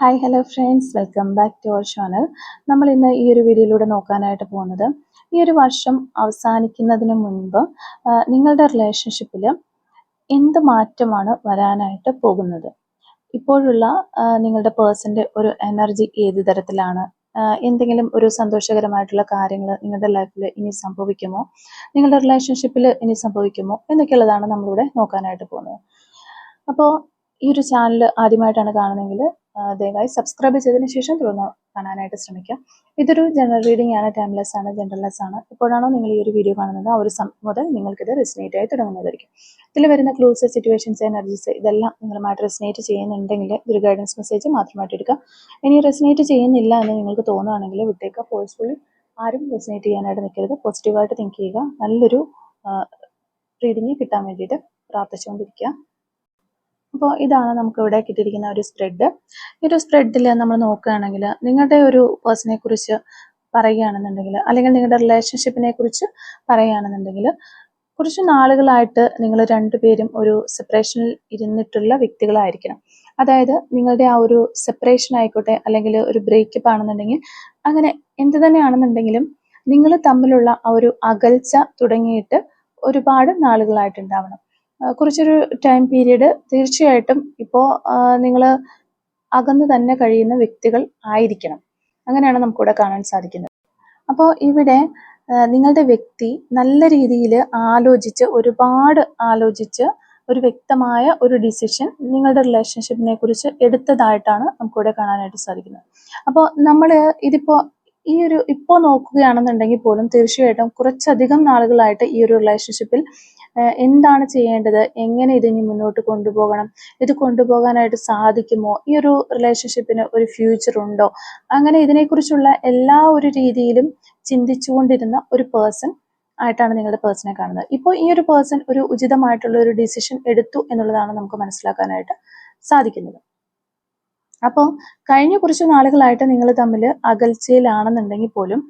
Hi hello friends welcome back to our channel നമ്മൾ ഇന്ന് ഈ ഒരു വീഡിയോയിലൂടെ നോക്കാനായിട്ട് പോകുന്നത് ഈ ഒരു വർഷം അവസാനിക്കുന്നതിന് മുൻപ് നിങ്ങളുടെ റിലേഷൻഷിപ്പിൽ എന്ത് മാറ്റമാണ് വരാനായിട്ട് പോകുന്നത്? ഇപ്പോഴുള്ള നിങ്ങളുടെ പേഴ്സന്റെ ഒരു എനർജി ഏത് തരത്തിലാണ്? എന്തെങ്കിലും ഒരു സന്തോഷകരമായിട്ടുള്ള കാര്യങ്ങൾ നിങ്ങളുടെ ലൈഫിൽ ഇനി സംഭവിക്കുമോ? നിങ്ങളുടെ റിലേഷൻഷിപ്പിൽ ഇനി സംഭവിക്കുമോ? എന്നൊക്കെയുള്ളതാണ് നമ്മളിവിടെ നോക്കാനായിട്ട് പോകുന്നത്. അപ്പോൾ ഈ ഒരു ചാനൽ ആദ്യമായിട്ടാണ് കാണുന്നതെങ്കിൽ ദയവായി സബ്സ്ക്രൈബ് ചെയ്തതിന് ശേഷം തുടർന്ന് കാണാനായിട്ട് ശ്രമിക്കുക. ഇതൊരു ജനറൽ റീഡിംഗ് ആണ് ടൈംലെസ് ആണ് ജനറൽലെസ് ആണ്. എപ്പോഴാണോ നിങ്ങൾ ഈ ഒരു വീഡിയോ കാണുന്നത്? ആ ഒരു മുതൽ നിങ്ങൾക്കിത് റെസിനേറ്റ് ആയി തുടങ്ങുന്നതായിരിക്കും. ഇതിൽ വരുന്ന ക്ലൂസ് സിറ്റുവേഷൻസ് എനർജീസ് ഇതെല്ലാം നിങ്ങളുമായിട്ട് റെസിനേറ്റ് ചെയ്യുന്നുണ്ടെങ്കിൽ ഇതൊരു ഗൈഡൻസ് മെസ്സേജ് മാത്രമായിട്ട് എടുക്കുക. ഇനി റെസിനേറ്റ് ചെയ്യുന്നില്ല എന്ന് നിങ്ങൾക്ക് തോന്നുകയാണെങ്കിൽ വിട്ടേക്കുക. ഫോഴ്സ്ഫുള്ളി ആരും റെസിനേറ്റ് ചെയ്യാനായിട്ട് നിൽക്കരുത്. പോസിറ്റീവായിട്ട് തിങ്ക് ചെയ്യുക. നല്ലൊരു റീഡിംഗ് കിട്ടാൻ വേണ്ടിയിട്ട് പ്രാർത്ഥിച്ചുകൊണ്ടിരിക്കുക. അപ്പോൾ ഇതാണ് നമുക്ക് ഇവിടെ കിട്ടിയിരിക്കുന്ന ഒരു സ്പ്രെഡ് ഈ ഒരു സ്പ്രെഡിൽ നമ്മൾ നോക്കുകയാണെങ്കിൽ നിങ്ങളുടെ ഒരു പേഴ്സണെ കുറിച്ച് പറയുകയാണെന്നുണ്ടെങ്കിൽ അല്ലെങ്കിൽ നിങ്ങളുടെ റിലേഷൻഷിപ്പിനെ കുറിച്ച് പറയുകയാണെന്നുണ്ടെങ്കിൽ കുറച്ച് നാളുകളായിട്ട് നിങ്ങൾ രണ്ടുപേരും ഒരു സെപ്പറേഷനിൽ ഇരുന്നിട്ടുള്ള വ്യക്തികളായിരിക്കണം. അതായത് നിങ്ങളുടെ ആ ഒരു സെപ്പറേഷൻ ആയിക്കോട്ടെ അല്ലെങ്കിൽ ഒരു ബ്രേക്കപ്പ് ആണെന്നുണ്ടെങ്കിൽ അങ്ങനെ എന്ത് തന്നെയാണെന്നുണ്ടെങ്കിലും നിങ്ങൾ തമ്മിലുള്ള ആ ഒരു അകൽച്ച തുടങ്ങിയിട്ട് ഒരുപാട് നാളുകളായിട്ടുണ്ടാവണം കുറച്ചൊരു ടൈം പീരീഡ് തീർച്ചയായിട്ടും ഇപ്പോൾ നിങ്ങൾ അകന്ന് തന്നെ കഴിയുന്ന വ്യക്തികൾ ആയിരിക്കണം. അങ്ങനെയാണ് നമുക്കിവിടെ കാണാൻ സാധിക്കുന്നത്. അപ്പോൾ ഇവിടെ നിങ്ങളുടെ വ്യക്തി നല്ല രീതിയിൽ ആലോചിച്ച് ഒരുപാട് ആലോചിച്ച് ഒരു വ്യക്തമായ ഒരു ഡിസിഷൻ നിങ്ങളുടെ റിലേഷൻഷിപ്പിനെ കുറിച്ച് എടുത്തതായിട്ടാണ് നമുക്കിവിടെ കാണാനായിട്ട് സാധിക്കുന്നത്. അപ്പോൾ നമ്മൾ ഇതിപ്പോൾ ഈ ഒരു ഇപ്പോൾ നോക്കുകയാണെന്നുണ്ടെങ്കിൽ പോലും തീർച്ചയായിട്ടും കുറച്ചധികം നാളുകളായിട്ട് ഈ ഒരു റിലേഷൻഷിപ്പിൽ എന്താണ് ചെയ്യേണ്ടത്? എങ്ങനെ ഇതിനി മുന്നോട്ട് കൊണ്ടുപോകണം? ഇത് കൊണ്ടുപോകാനായിട്ട് സാധിക്കുമോ? ഈ ഒരു റിലേഷൻഷിപ്പിന് ഒരു ഫ്യൂച്ചർ ഉണ്ടോ? അങ്ങനെ ഇതിനെക്കുറിച്ചുള്ള എല്ലാ ഒരു രീതിയിലും ചിന്തിച്ചുകൊണ്ടിരുന്ന ഒരു പേഴ്സൺ ആയിട്ടാണ് നിങ്ങളുടെ പേഴ്സണെ കാണുന്നത്. ഇപ്പോൾ ഈ ഒരു പേഴ്സൺ ഒരു ഉചിതമായിട്ടുള്ള ഒരു ഡിസിഷൻ എടുത്തു എന്നുള്ളതാണ് നമുക്ക് മനസ്സിലാക്കാനായിട്ട് സാധിക്കുന്നത്. അപ്പോൾ കഴിഞ്ഞ കുറച്ച് നാളുകളായിട്ട് നിങ്ങൾ തമ്മിൽ അകൽച്ചയിലാണെന്നുണ്ടെങ്കിൽ പോലും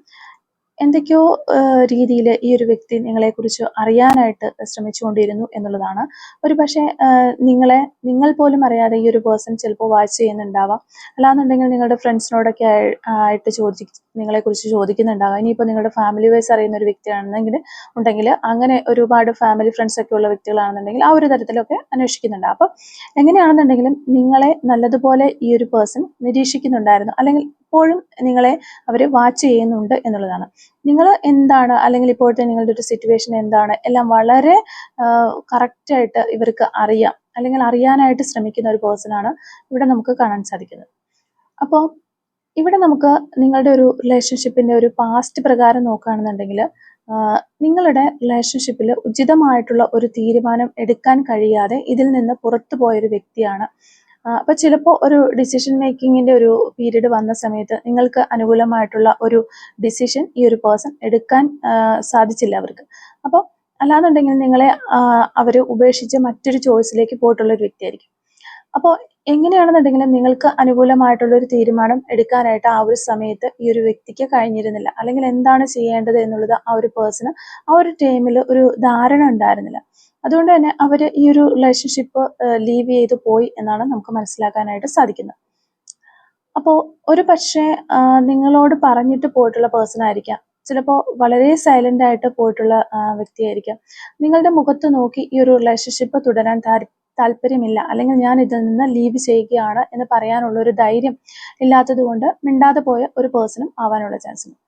എന്തൊക്കെയോ രീതിയിൽ ഈ ഒരു വ്യക്തി നിങ്ങളെക്കുറിച്ച് അറിയാനായിട്ട് ശ്രമിച്ചുകൊണ്ടിരുന്നു എന്നുള്ളതാണ്. ഒരു പക്ഷേ നിങ്ങളെ നിങ്ങൾ പോലും അറിയാതെ ഈ ഒരു പേഴ്സൺ ചിലപ്പോൾ വാച്ച് ചെയ്യുന്നുണ്ടാവാം. അല്ലാന്നുണ്ടെങ്കിൽ നിങ്ങളുടെ ഫ്രണ്ട്സിനോടൊക്കെ ആയി- ആയിട്ട് ചോദി നിങ്ങളെക്കുറിച്ച് ചോദിക്കുന്നുണ്ടാവാം. ഇനിയിപ്പോൾ നിങ്ങളുടെ ഫാമിലി വൈസ് അറിയുന്ന ഒരു വ്യക്തിയാണെന്നെങ്കിൽ ഉണ്ടെങ്കിൽ അങ്ങനെ ഒരുപാട് ഫാമിലി ഫ്രണ്ട്സ് ഒക്കെ ഉള്ള വ്യക്തികളാണെന്നുണ്ടെങ്കിൽ ആ ഒരു തരത്തിലൊക്കെ അന്വേഷിക്കുന്നുണ്ട്. അപ്പം എങ്ങനെയാണെന്നുണ്ടെങ്കിലും നിങ്ങളെ നല്ലതുപോലെ ഈ ഒരു പേഴ്സൺ നിരീക്ഷിക്കുന്നുണ്ടായിരുന്നു. അല്ലെങ്കിൽ ഇപ്പോഴും നിങ്ങളെ അവർ വാച്ച് ചെയ്യുന്നുണ്ട് എന്നുള്ളതാണ്. നിങ്ങൾ എന്താണ് അല്ലെങ്കിൽ ഇപ്പോഴത്തെ നിങ്ങളുടെ ഒരു സിറ്റുവേഷൻ എന്താണ് എല്ലാം വളരെ കറക്റ്റായിട്ട് ഇവർക്ക് അറിയാം. അല്ലെങ്കിൽ അറിയാനായിട്ട് ശ്രമിക്കുന്ന ഒരു പേഴ്സണാണ് ഇവിടെ നമുക്ക് കാണാൻ സാധിക്കുന്നത്. അപ്പോൾ ഇവിടെ നമുക്ക് നിങ്ങളുടെ ഒരു റിലേഷൻഷിപ്പിന്റെ ഒരു പാസ്റ്റ് പ്രകാരം നോക്കുകയാണെന്നുണ്ടെങ്കിൽ നിങ്ങളുടെ റിലേഷൻഷിപ്പിൽ ഉചിതമായിട്ടുള്ള ഒരു തീരുമാനം എടുക്കാൻ കഴിയാതെ ഇതിൽ നിന്ന് പുറത്തു പോയൊരു വ്യക്തിയാണ് ആഹ് അപ്പൊ ചിലപ്പോൾ ഒരു ഡിസിഷൻ മേക്കിങ്ങിന്റെ ഒരു പീരീഡ് വന്ന സമയത്ത് നിങ്ങൾക്ക് അനുകൂലമായിട്ടുള്ള ഒരു ഡിസിഷൻ ഈ ഒരു പേഴ്സൺ എടുക്കാൻ സാധിച്ചില്ല അവർക്ക്. അപ്പോൾ അല്ലാന്നുണ്ടെങ്കിൽ നിങ്ങളെ അവർ ഉപേക്ഷിച്ച് മറ്റൊരു ചോയ്സിലേക്ക് പോയിട്ടുള്ള ഒരു വ്യക്തിയായിരിക്കും. അപ്പോൾ എങ്ങനെയാണെന്നുണ്ടെങ്കിലും നിങ്ങൾക്ക് അനുകൂലമായിട്ടുള്ള ഒരു തീരുമാനം എടുക്കാനായിട്ട് ആ ഒരു സമയത്ത് ഈ ഒരു വ്യക്തിക്ക് കഴിഞ്ഞിരുന്നില്ല. അല്ലെങ്കിൽ എന്താണ് ചെയ്യേണ്ടത് എന്നുള്ളത് ആ ഒരു പേഴ്സണ് ആ ഒരു ടൈമിൽ ഒരു ധാരണ ഉണ്ടായിരുന്നില്ല. അതുകൊണ്ട് തന്നെ അവർ ഈ ഒരു റിലേഷൻഷിപ്പ് ലീവ് ചെയ്ത് പോയി എന്നാണ് നമുക്ക് മനസ്സിലാക്കാനായിട്ട് സാധിക്കുന്നത്. അപ്പോൾ ഒരു പക്ഷേ നിങ്ങളോട് പറഞ്ഞിട്ട് പോയിട്ടുള്ള പേഴ്സൺ ആയിരിക്കാം. ചിലപ്പോൾ വളരെ സൈലന്റ് ആയിട്ട് പോയിട്ടുള്ള വ്യക്തിയായിരിക്കാം. നിങ്ങളുടെ മുഖത്ത് നോക്കി ഈ ഒരു റിലേഷൻഷിപ്പ് തുടരാൻ താല്പര്യമില്ല. അല്ലെങ്കിൽ ഞാൻ ഇതിൽ നിന്ന് ലീവ് ചെയ്യുകയാണ് എന്ന് പറയാനുള്ള ഒരു ധൈര്യം ഇല്ലാത്തത് കൊണ്ട് മിണ്ടാതെ പോയ ഒരു പേഴ്സണും ആവാനുള്ള ചാൻസ് ഉണ്ട്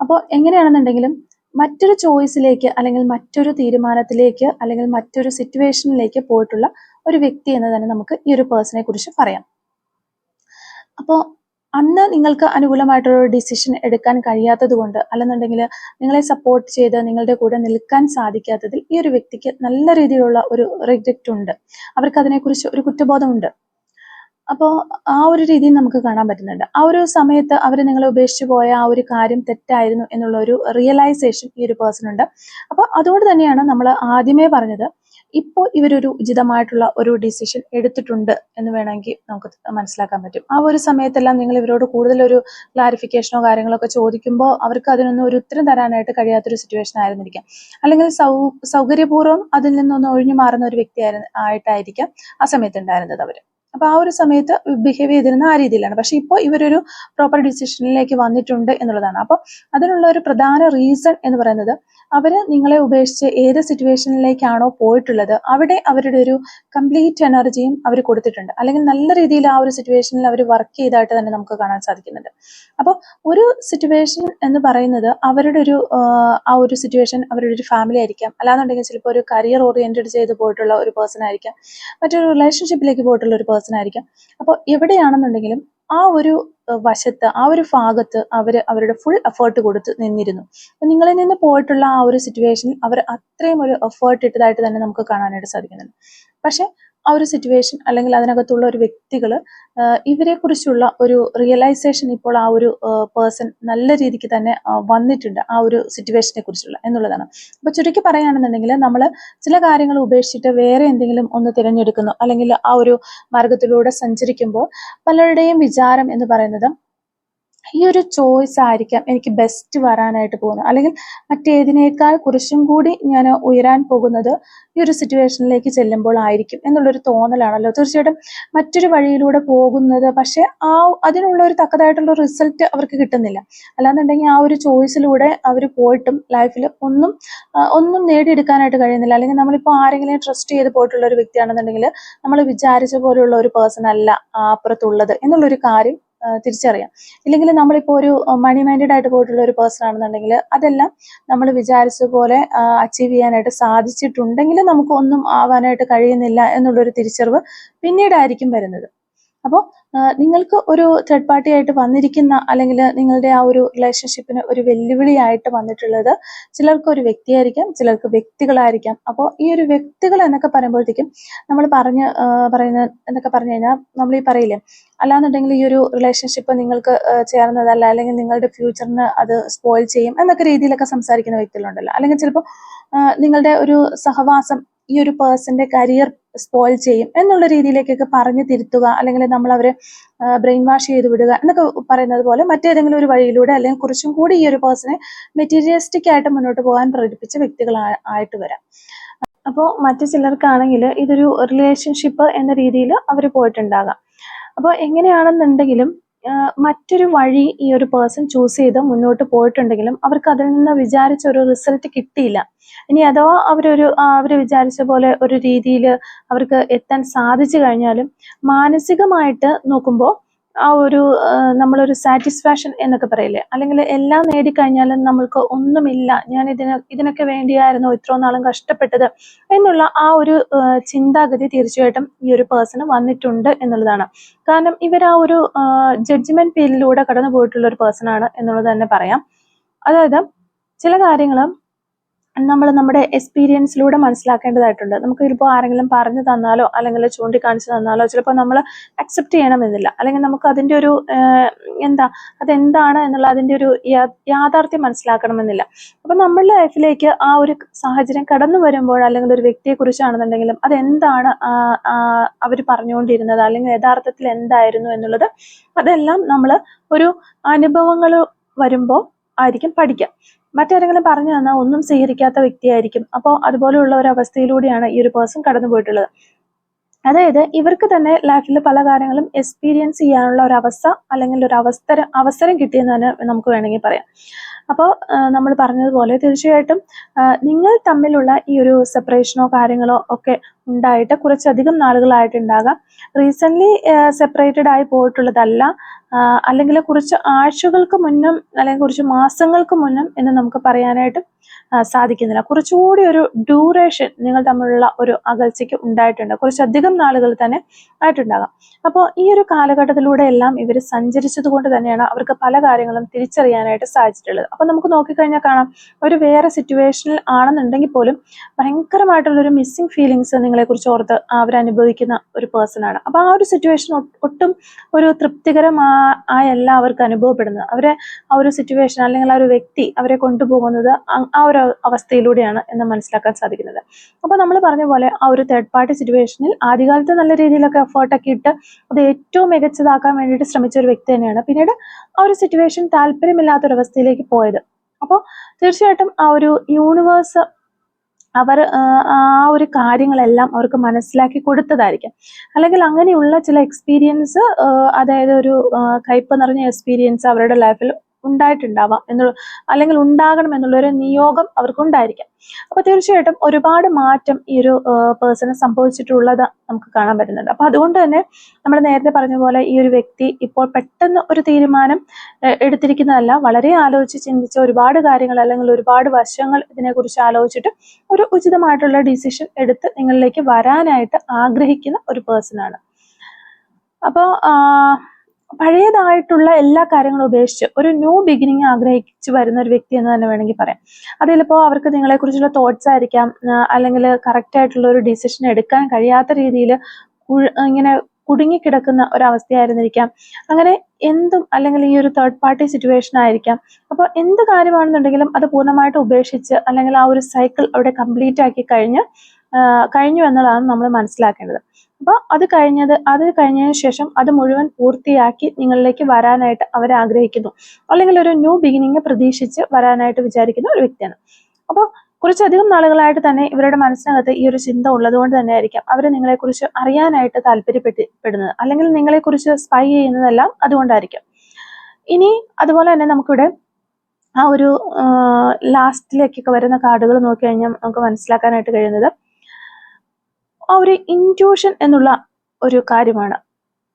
അപ്പോൾ എങ്ങനെയാണെന്നുണ്ടെങ്കിലും മറ്റൊരു ചോയ്സിലേക്ക് അല്ലെങ്കിൽ മറ്റൊരു തീരുമാനത്തിലേക്ക് അല്ലെങ്കിൽ മറ്റൊരു സിറ്റുവേഷനിലേക്ക് പോയിട്ടുള്ള ഒരു വ്യക്തി എന്ന് തന്നെ നമുക്ക് ഈ ഒരു പേഴ്സണെ കുറിച്ച് പറയാം. അപ്പോൾ അന്ന് നിങ്ങൾക്ക് അനുകൂലമായിട്ടുള്ള ഒരു ഡിസിഷൻ എടുക്കാൻ കഴിയാത്തത് കൊണ്ട് അല്ലെന്നുണ്ടെങ്കിൽ നിങ്ങളെ സപ്പോർട്ട് ചെയ്ത് നിങ്ങളുടെ കൂടെ നിൽക്കാൻ സാധിക്കാത്തതിൽ ഈ ഒരു വ്യക്തിക്ക് നല്ല രീതിയിലുള്ള ഒരു റിഗ്രറ്റ് ഉണ്ട്. അവർക്ക് അതിനെക്കുറിച്ച് ഒരു കുറ്റബോധമുണ്ട്. അപ്പോൾ ആ ഒരു രീതിയിൽ നമുക്ക് കാണാൻ പറ്റുന്നുണ്ട്. ആ ഒരു സമയത്ത് അവർ നിങ്ങളെ ഉപേക്ഷിച്ച് പോയ ആ ഒരു കാര്യം തെറ്റായിരുന്നു എന്നുള്ള ഒരു റിയലൈസേഷൻ ഈ ഒരു പേഴ്സണുണ്ട് അപ്പോൾ അതുകൊണ്ട് തന്നെയാണ് നമ്മൾ ആദ്യമേ പറഞ്ഞത് ഇപ്പോൾ ഇവരൊരു ഉചിതമായിട്ടുള്ള ഒരു ഡിസിഷൻ എടുത്തിട്ടുണ്ട് എന്ന് വേണമെങ്കിൽ നമുക്ക് മനസ്സിലാക്കാൻ പറ്റും. ആ ഒരു സമയത്തെല്ലാം നിങ്ങൾ ഇവരോട് കൂടുതലൊരു ക്ലാരിഫിക്കേഷനോ കാര്യങ്ങളോ ഒക്കെ ചോദിക്കുമ്പോൾ അവർക്ക് അതിനൊന്നും ഒരു ഉത്തരം തരാനായിട്ട് കഴിയാത്തൊരു സിറ്റുവേഷൻ ആയിരുന്നിരിക്കാം. അല്ലെങ്കിൽ സൗ സൗകര്യപൂർവം അതിൽ നിന്നൊന്ന് ഒഴിഞ്ഞു മാറുന്ന ഒരു വ്യക്തി ആയിട്ടായിരിക്കാം ആ സമയത്ത് ഉണ്ടായിരുന്നത് അവർ അപ്പോൾ ആ ഒരു സമയത്ത് ബിഹേവ് ചെയ്തിരുന്ന ആ രീതിയിലാണ്. പക്ഷേ ഇപ്പോൾ ഇവരൊരു പ്രോപ്പർ ഡിസിഷനിലേക്ക് വന്നിട്ടുണ്ട് എന്നുള്ളതാണ്. അപ്പോൾ അതിനുള്ള ഒരു പ്രധാന റീസൺ എന്ന് പറയുന്നത് അവർ നിങ്ങളെ ഉപേക്ഷിച്ച് ഏത് സിറ്റുവേഷനിലേക്കാണോ പോയിട്ടുള്ളത് അവിടെ അവരുടെ ഒരു കംപ്ലീറ്റ് എനർജിയും അവർ കൊടുത്തിട്ടുണ്ട്. അല്ലെങ്കിൽ നല്ല രീതിയിൽ ആ ഒരു സിറ്റുവേഷനിൽ അവർ വർക്ക് ചെയ്തായിട്ട് തന്നെ നമുക്ക് കാണാൻ സാധിക്കുന്നുണ്ട്. അപ്പോൾ ഒരു സിറ്റുവേഷൻ എന്ന് പറയുന്നത് അവരുടെ ഒരു ആ ഒരു സിറ്റുവേഷൻ അവരുടെ ഒരു ഫാമിലി ആയിരിക്കാം. അല്ലാന്നുണ്ടെങ്കിൽ ചിലപ്പോൾ ഒരു കരിയർ ഓറിയന്റഡ് ചെയ്ത് പോയിട്ടുള്ള ഒരു പേഴ്സൺ ആയിരിക്കാം. മറ്റൊരു റിലേഷൻഷിപ്പിലേക്ക് പോയിട്ടുള്ള ഒരു പേഴ്സൺ ആയിരിക്കാം. അപ്പോൾ എവിടെയാണെന്നുണ്ടെങ്കിലും ആ ഒരു വശത്ത് ആ ഒരു ഭാഗത്ത് അവർ അവരുടെ ഫുൾ എഫേർട്ട് കൊടുത്ത് നിന്നിരുന്നു. അപ്പം നിങ്ങളിൽ നിന്ന് പോയിട്ടുള്ള ആ ഒരു സിറ്റുവേഷൻ അവർ അത്രയും ഒരു എഫേർട്ട് ഇട്ടതായിട്ട് തന്നെ നമുക്ക് കാണാനായിട്ട് സാധിക്കുന്നുണ്ട്. പക്ഷെ ആ ഒരു സിറ്റുവേഷൻ അല്ലെങ്കിൽ അതിനകത്തുള്ള ഒരു വ്യക്തികൾ ഇവരെക്കുറിച്ചുള്ള ഒരു റിയലൈസേഷൻ ഇപ്പോൾ ആ ഒരു പേഴ്സൺ നല്ല രീതിക്ക് തന്നെ വന്നിട്ടുണ്ട് ആ ഒരു സിറ്റുവേഷനെ കുറിച്ചുള്ള എന്നുള്ളതാണ്. അപ്പോൾ ചുരുക്കി പറയുകയാണെന്നുണ്ടെങ്കിൽ നമ്മൾ ചില കാര്യങ്ങൾ ഉപേക്ഷിച്ചിട്ട് വേറെ എന്തെങ്കിലും ഒന്ന് തിരഞ്ഞെടുക്കുന്നു അല്ലെങ്കിൽ ആ ഒരു മാർഗത്തിലൂടെ സഞ്ചരിക്കുമ്പോൾ പലരുടെയും വിചാരം എന്ന് പറയുന്നത് ഈ ഒരു ചോയ്സ് ആയിരിക്കാം എനിക്ക് ബെസ്റ്റ് വരാനായിട്ട് പോകുന്നത്. അല്ലെങ്കിൽ മറ്റേതിനേക്കാൾ കുറച്ചും കൂടി ഞാൻ ഉയരാൻ പോകുന്നത് ഈ ഒരു സിറ്റുവേഷനിലേക്ക് ചെല്ലുമ്പോൾ ആയിരിക്കും എന്നുള്ളൊരു തോന്നലാണല്ലോ. തീർച്ചയായിട്ടും മറ്റൊരു വഴിയിലൂടെ പോകുന്നത് പക്ഷെ ആ അതിനുള്ള ഒരു തക്കതായിട്ടുള്ള റിസൾട്ട് അവർക്ക് കിട്ടുന്നില്ല. അല്ലാന്നുണ്ടെങ്കിൽ ആ ഒരു ചോയ്സിലൂടെ അവർ പോയിട്ടും ലൈഫിൽ ഒന്നും ഒന്നും നേടിയെടുക്കാനായിട്ട് കഴിയുന്നില്ല. അല്ലെങ്കിൽ നമ്മളിപ്പോൾ ആരെങ്കിലും ട്രസ്റ്റ് ചെയ്ത് പോയിട്ടുള്ള ഒരു വ്യക്തിയാണെന്നുണ്ടെങ്കിൽ നമ്മൾ വിചാരിച്ച പോലെയുള്ള ഒരു പേഴ്സൺ അല്ല അപ്പുറത്തുള്ളത് എന്നുള്ളൊരു കാര്യം തിരിച്ചറിയാം. ഇല്ലെങ്കിൽ നമ്മളിപ്പോൾ ഒരു മണി മൈൻഡഡ് ആയിട്ട് പോയിട്ടുള്ള ഒരു പേഴ്സൺ ആണെന്നുണ്ടെങ്കിൽ അതെല്ലാം നമ്മൾ വിചാരിച്ച പോലെ അച്ചീവ് ചെയ്യാനായിട്ട് സാധിച്ചിട്ടുണ്ടെങ്കിൽ നമുക്ക് ഒന്നും ആവാനായിട്ട് കഴിയുന്നില്ല എന്നുള്ളൊരു തിരിച്ചറിവ് പിന്നീടായിരിക്കും വരുന്നത്. അപ്പോൾ നിങ്ങൾക്ക് ഒരു തേർഡ് പാർട്ടി ആയിട്ട് വന്നിരിക്കുന്ന അല്ലെങ്കിൽ നിങ്ങളുടെ ആ ഒരു റിലേഷൻഷിപ്പിന് ഒരു വെല്ലുവിളിയായിട്ട് വന്നിട്ടുള്ളത് ചിലർക്ക് ഒരു വ്യക്തിയായിരിക്കാം ചിലർക്ക് വ്യക്തികളായിരിക്കാം. അപ്പോൾ ഈ ഒരു വ്യക്തികൾ എന്നൊക്കെ പറയുമ്പോഴത്തേക്കും നമ്മൾ പറഞ്ഞ് പറയുന്ന എന്നൊക്കെ പറഞ്ഞു കഴിഞ്ഞാൽ നമ്മൾ ഈ പറയില്ലേ അല്ലാന്നുണ്ടെങ്കിൽ ഈ ഒരു റിലേഷൻഷിപ്പ് നിങ്ങൾക്ക് ചേർന്നതല്ല അല്ലെങ്കിൽ നിങ്ങളുടെ ഫ്യൂച്ചറിന് അത് സ്പോയിൽ ചെയ്യും എന്നൊക്കെ രീതിയിലൊക്കെ സംസാരിക്കുന്ന വ്യക്തികളുണ്ടല്ലോ. അല്ലെങ്കിൽ ചിലപ്പോൾ നിങ്ങളുടെ ഒരു സഹവാസം ഈ ഒരു പേഴ്സന്റെ കരിയർ സ്പോയിൽ ചെയ്യും എന്നുള്ള രീതിയിലേക്കൊക്കെ പറഞ്ഞു തിരുത്തുക അല്ലെങ്കിൽ നമ്മൾ അവരെ ബ്രെയിൻ വാഷ് ചെയ്ത് വിടുക എന്നൊക്കെ പറയുന്നത് പോലെ മറ്റേതെങ്കിലും ഒരു വഴിയിലൂടെ അല്ലെങ്കിൽ കുറച്ചും കൂടി ഈ ഒരു പേഴ്സണെ മെറ്റീരിയലിസ്റ്റിക് ആയിട്ട് മുന്നോട്ട് പോകാൻ പ്രേരിപ്പിച്ച വ്യക്തികളായിട്ട് വരാം. അപ്പോൾ മറ്റു ചിലർക്കാണെങ്കിൽ ഇതൊരു റിലേഷൻഷിപ്പ് എന്ന രീതിയിൽ അവർ പോയിട്ടുണ്ടാകാം. അപ്പോൾ എങ്ങനെയാണെന്നുണ്ടെങ്കിലും മറ്റൊരു വഴി ഈ ഒരു പേഴ്സൺ ചൂസ് ചെയ്ത് മുന്നോട്ട് പോയിട്ടുണ്ടെങ്കിലും അവർക്ക് അതിൽ നിന്ന് വിചാരിച്ച ഒരു റിസൾട്ട് കിട്ടിയില്ല. ഇനി അഥവാ അവരൊരു അവർ വിചാരിച്ച പോലെ ഒരു രീതിയിൽ അവർക്ക് എത്താൻ സാധിച്ചു കഴിഞ്ഞാലും മാനസികമായിട്ട് നോക്കുമ്പോൾ ആ ഒരു നമ്മളൊരു സാറ്റിസ്ഫാക്ഷൻ എന്നൊക്കെ പറയില്ലേ? അല്ലെങ്കിൽ എല്ലാം നേടിക്കഴിഞ്ഞാലും നമ്മൾക്ക് ഒന്നുമില്ല. ഞാൻ ഇതിന് ഇതിനൊക്കെ വേണ്ടിയായിരുന്നു ഇത്രയും നാളും കഷ്ടപ്പെട്ടത് എന്നുള്ള ആ ഒരു ചിന്താഗതി തീർച്ചയായിട്ടും ഈ ഒരു പേഴ്സണ് വന്നിട്ടുണ്ട് എന്നുള്ളതാണ്. കാരണം ഇവർ ആ ഒരു ജഡ്ജ്മെന്റ് ഫീൽഡിലൂടെ കടന്നു പോയിട്ടുള്ള ഒരു പേഴ്സൺ ആണ് എന്നുള്ളത് തന്നെ പറയാം. അതായത് ചില കാര്യങ്ങൾ നമ്മൾ നമ്മുടെ എക്സ്പീരിയൻസിലൂടെ മനസ്സിലാക്കേണ്ടതായിട്ടുണ്ട്. നമുക്ക് ഇപ്പോൾ ആരെങ്കിലും പറഞ്ഞു തന്നാലോ അല്ലെങ്കിൽ ചൂണ്ടിക്കാണിച്ചു തന്നാലോ ചിലപ്പോൾ നമ്മൾ അക്സെപ്റ്റ് ചെയ്യണമെന്നില്ല. അല്ലെങ്കിൽ നമുക്ക് അതിന്റെ ഒരു എന്താ അതെന്താണ് എന്നുള്ള അതിന്റെ ഒരു യാഥാർത്ഥ്യം മനസ്സിലാക്കണമെന്നില്ല. അപ്പം നമ്മളുടെ ലൈഫിലേക്ക് ആ ഒരു സാഹചര്യം കടന്നു വരുമ്പോൾ അല്ലെങ്കിൽ ഒരു വ്യക്തിയെക്കുറിച്ചാണെന്നുണ്ടെങ്കിലും അതെന്താണ് അവർ പറഞ്ഞുകൊണ്ടിരുന്നത് അല്ലെങ്കിൽ യഥാർത്ഥത്തിൽ എന്തായിരുന്നു എന്നുള്ളത് അതെല്ലാം നമ്മൾ ഒരു അനുഭവങ്ങൾ വരുമ്പോൾ ആയിരിക്കും പഠിക്കുക മറ്റാരെങ്കിലും പറഞ്ഞു തന്നാൽ ഒന്നും സ്വീകരിക്കാത്ത വ്യക്തിയായിരിക്കും. അപ്പോൾ അതുപോലെയുള്ള ഒരു അവസ്ഥയിലൂടെയാണ് ഈ ഒരു പേഴ്സൺ കടന്നു പോയിട്ടുള്ളത്. അതായത് ഇവർക്ക് തന്നെ ലൈഫിൽ പല കാര്യങ്ങളും എക്സ്പീരിയൻസ് ചെയ്യാനുള്ള ഒരു അവസ്ഥ അല്ലെങ്കിൽ ഒരു അവസരം അവസരം കിട്ടിയെന്ന് തന്നെ നമുക്ക് വേണമെങ്കിൽ പറയാം. അപ്പോൾ നമ്മൾ പറഞ്ഞതുപോലെ തീർച്ചയായിട്ടും നിങ്ങൾ തമ്മിലുള്ള ഈ ഒരു സെപ്പറേഷനോ കാര്യങ്ങളോ ഒക്കെ ഉണ്ടായിട്ട് കുറച്ചധികം നാളുകളായിട്ടുണ്ടാകാം. റീസെന്റ്ലി സെപ്പറേറ്റഡ് ആയി പോയിട്ടുള്ളതല്ല. അല്ലെങ്കിൽ കുറച്ച് ആഴ്ചകൾക്ക് മുന്നും അല്ലെങ്കിൽ കുറച്ച് മാസങ്ങൾക്ക് മുന്നും എന്ന് നമുക്ക് പറയാനായിട്ട് സാധിക്കുന്നില്ല. കുറച്ചുകൂടി ഒരു ഡ്യൂറേഷൻ നിങ്ങൾ തമ്മിലുള്ള ഒരു അകൽച്ചയ്ക്ക് ഉണ്ടായിട്ടുണ്ട്. കുറച്ചധികം നാളുകൾ തന്നെ ആയിട്ടുണ്ടാകാം. അപ്പോൾ ഈ ഒരു കാലഘട്ടത്തിലൂടെ എല്ലാം ഇവർ സഞ്ചരിച്ചത് കൊണ്ട് തന്നെയാണ് അവർക്ക് പല കാര്യങ്ങളും തിരിച്ചറിയാനായിട്ട് സാധിച്ചിട്ടുള്ളത്. അപ്പോൾ നമുക്ക് നോക്കിക്കഴിഞ്ഞാൽ കാണാം ഒരു വേറെ സിറ്റുവേഷനിൽ ആണെന്നുണ്ടെങ്കിൽ പോലും ഭയങ്കരമായിട്ടുള്ളൊരു മിസ്സിങ് ഫീലിങ്സ് നിങ്ങളെക്കുറിച്ച് ഓർത്ത് അവർ അനുഭവിക്കുന്ന ഒരു പേഴ്സൺ ആണ് അപ്പോൾ ആ ഒരു സിറ്റുവേഷൻ ഒട്ടും ഒരു തൃപ്തികരമായല്ല അവർക്ക് അനുഭവപ്പെടുന്നത്. അവരെ ആ ഒരു സിറ്റുവേഷൻ അല്ലെങ്കിൽ ആ ഒരു വ്യക്തി അവരെ കൊണ്ടുപോകുന്നത് ആ ഒരു അവസ്ഥയിലൂടെയാണ് എന്ന് മനസ്സിലാക്കാൻ സാധിക്കുന്നത്. അപ്പോൾ നമ്മൾ പറഞ്ഞ പോലെ ആ ഒരു തേർഡ് പാർട്ടി സിറ്റുവേഷനിൽ ആദ്യകാലത്ത് നല്ല രീതിയിലൊക്കെ എഫേർട്ടൊക്കെ ഇട്ട് അത് ഏറ്റവും മികച്ചതാക്കാൻ വേണ്ടിയിട്ട് ശ്രമിച്ച ഒരു വ്യക്തി തന്നെയാണ്. പിന്നീട് ആ ഒരു സിറ്റുവേഷൻ താല്പര്യമില്ലാത്തൊരവസ്ഥയിലേക്ക് പോയത്. അപ്പോൾ തീർച്ചയായിട്ടും ആ ഒരു യൂണിവേഴ്സ് അവർ ആ ഒരു കാര്യങ്ങളെല്ലാം അവർക്ക് മനസ്സിലാക്കി കൊടുത്തതായിരിക്കാം. അല്ലെങ്കിൽ അങ്ങനെയുള്ള ചില എക്സ്പീരിയൻസ് അതായത് ഒരു കയ്പ് നിറഞ്ഞ എക്സ്പീരിയൻസ് അവരുടെ ലൈഫിൽ ഉണ്ടായിട്ടുണ്ടാവാം എന്നുള്ള അല്ലെങ്കിൽ ഉണ്ടാകണം എന്നുള്ള ഒരു നിയോഗം അവർക്കുണ്ടായിരിക്കാം. അപ്പൊ തീർച്ചയായിട്ടും ഒരുപാട് മാറ്റം ഈ ഒരു പേഴ്സണ് സംഭവിച്ചിട്ടുള്ളത് നമുക്ക് കാണാൻ പറ്റുന്നുണ്ട്. അപ്പൊ അതുകൊണ്ട് തന്നെ നമ്മൾ നേരത്തെ പറഞ്ഞ പോലെ ഈ ഒരു വ്യക്തി ഇപ്പോൾ പെട്ടെന്ന് ഒരു തീരുമാനം എടുത്തിരിക്കുന്നതല്ല. വളരെ ആലോചിച്ച് ചിന്തിച്ച ഒരുപാട് കാര്യങ്ങൾ അല്ലെങ്കിൽ ഒരുപാട് വശങ്ങൾ ഇതിനെക്കുറിച്ച് ആലോചിച്ചിട്ട് ഒരു ഉചിതമായിട്ടുള്ള ഡിസിഷൻ എടുത്ത് നിങ്ങളിലേക്ക് വരാനായിട്ട് ആഗ്രഹിക്കുന്ന ഒരു പേഴ്സൺ ആണ്. അപ്പോൾ പഴയതായിട്ടുള്ള എല്ലാ കാര്യങ്ങളും ഉപേക്ഷിച്ച് ഒരു ന്യൂ ബിഗിനിങ് ആഗ്രഹിച്ചു വരുന്ന ഒരു വ്യക്തി എന്ന് തന്നെ വേണമെങ്കിൽ പറയാം. അതിലിപ്പോൾ അവർക്ക് നിങ്ങളെക്കുറിച്ചുള്ള തോട്ട്സ് ആയിരിക്കാം അല്ലെങ്കിൽ കറക്റ്റ് ആയിട്ടുള്ള ഒരു ഡിസിഷൻ എടുക്കാൻ കഴിയാത്ത രീതിയിൽ ഇങ്ങനെ കുടുങ്ങിക്കിടക്കുന്ന ഒരവസ്ഥയായിരുന്നിരിക്കാം. അങ്ങനെ എന്തും അല്ലെങ്കിൽ ഈ ഒരു തേർഡ് പാർട്ടി സിറ്റുവേഷൻ ആയിരിക്കാം. അപ്പോൾ എന്ത് കാര്യമാണെന്നുണ്ടെങ്കിലും അത് പൂർണമായിട്ട് ഉപേക്ഷിച്ച് അല്ലെങ്കിൽ ആ ഒരു സൈക്കിൾ അവിടെ കംപ്ലീറ്റ് ആക്കി കഴിഞ്ഞ് കഴിഞ്ഞു എന്നുള്ളതാണ് നമ്മൾ മനസ്സിലാക്കേണ്ടത്. അപ്പോൾ അത് കഴിഞ്ഞത് അത് കഴിഞ്ഞതിന് ശേഷം അത് മുഴുവൻ പൂർത്തിയാക്കി നിങ്ങളിലേക്ക് വരാനായിട്ട് അവർ ആഗ്രഹിക്കുന്നു അല്ലെങ്കിൽ ഒരു ന്യൂ ബിഗിനിങ് പ്രതീക്ഷിച്ച് വരാനായിട്ട് വിചാരിക്കുന്ന ഒരു വ്യക്തിയാണ്. അപ്പോൾ കുറച്ചധികം നാളുകളായിട്ട് തന്നെ ഇവരുടെ മനസ്സിനകത്ത് ഈ ഒരു ചിന്ത ഉള്ളതുകൊണ്ട് തന്നെ ആയിരിക്കാം അവർ നിങ്ങളെക്കുറിച്ച് അറിയാനായിട്ട് താല്പര്യപ്പെട്ടിപ്പെടുന്നത്. അല്ലെങ്കിൽ നിങ്ങളെക്കുറിച്ച് സ്പൈ ചെയ്യുന്നതെല്ലാം അതുകൊണ്ടായിരിക്കും. ഇനി അതുപോലെ തന്നെ നമുക്കിവിടെ ആ ഒരു ലാസ്റ്റിലേക്കൊക്കെ വരുന്ന കാർഡുകൾ നോക്കി കഴിഞ്ഞാൽ നമുക്ക് മനസ്സിലാക്കാനായിട്ട് കഴിയുന്നത് ആ ഒരു ഇന്റ്യൂഷൻ എന്നുള്ള ഒരു കാര്യമാണ്.